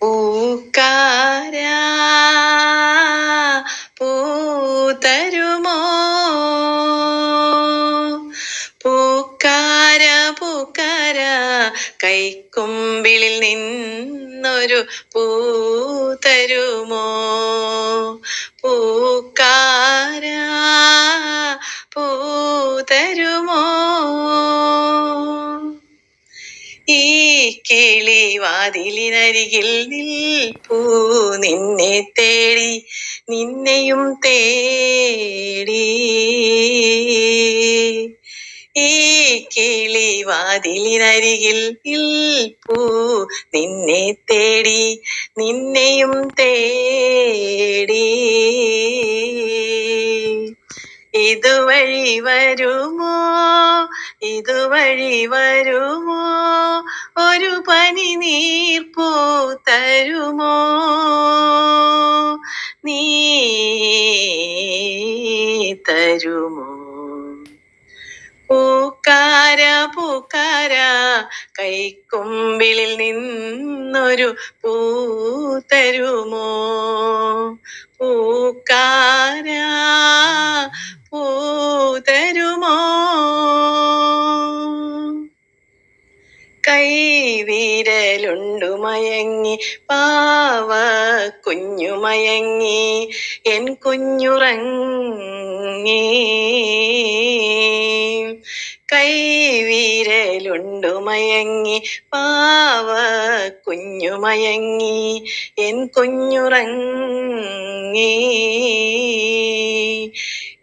പൂക്കാര പൂതരുമോ? പൂക്കാര പൂക്കാര കൈക്കുമ്പിളിൽ നിന്നൊരു പൂതരുമോ? പൂക്കാര പൂതരുമോ? ഈ കിളി വാതിലിനരികിൽ നിൽപ്പൂ. നിന്നെ തേടി നിന്നെയും തേടി. ഈ കിളി വാതിലിനരികിൽ നിൽപ്പൂ. നിന്നെ തേടി നിന്നെയും തേടി. ഇതുവഴി വരുമോ? ഇതുവഴി വരുമോ? ഒരു പനി നീർപ്പൂ തരുമോ? നീ തരുമോ? പൂക്കാര പൂക്കാര കൈക്കുമ്പിളിൽ നിന്നൊരു പൂ തരുമോ? പൂക്കാര കൈവിരലുണ്ടു മയങ്ങി പാവ കുഞ്ഞു മയങ്ങി എൻ കുഞ്ഞുറങ്ങി. കൈവിരലുണ്ടു മയങ്ങി പാവ കുഞ്ഞു മയങ്ങി എൻ കുഞ്ഞുറങ്ങി.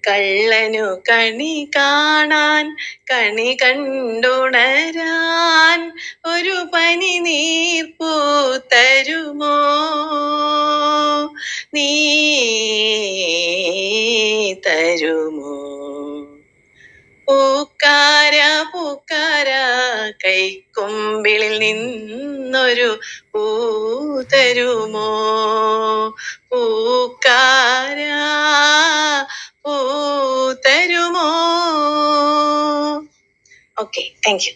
കള്ളനു കണി കാണാൻ കണി കണ്ടുണരാൻ ഒരു പനി നീർപ്പൂ തരുമോ നീ തരുമോ? പൂക്കാര പൂക്കാര കൈക്കൊമ്പിളിൽ നിന്നൊരു പൂ തരുമോ? പൂ തരുമോ ഓക്കെ താങ്ക് യു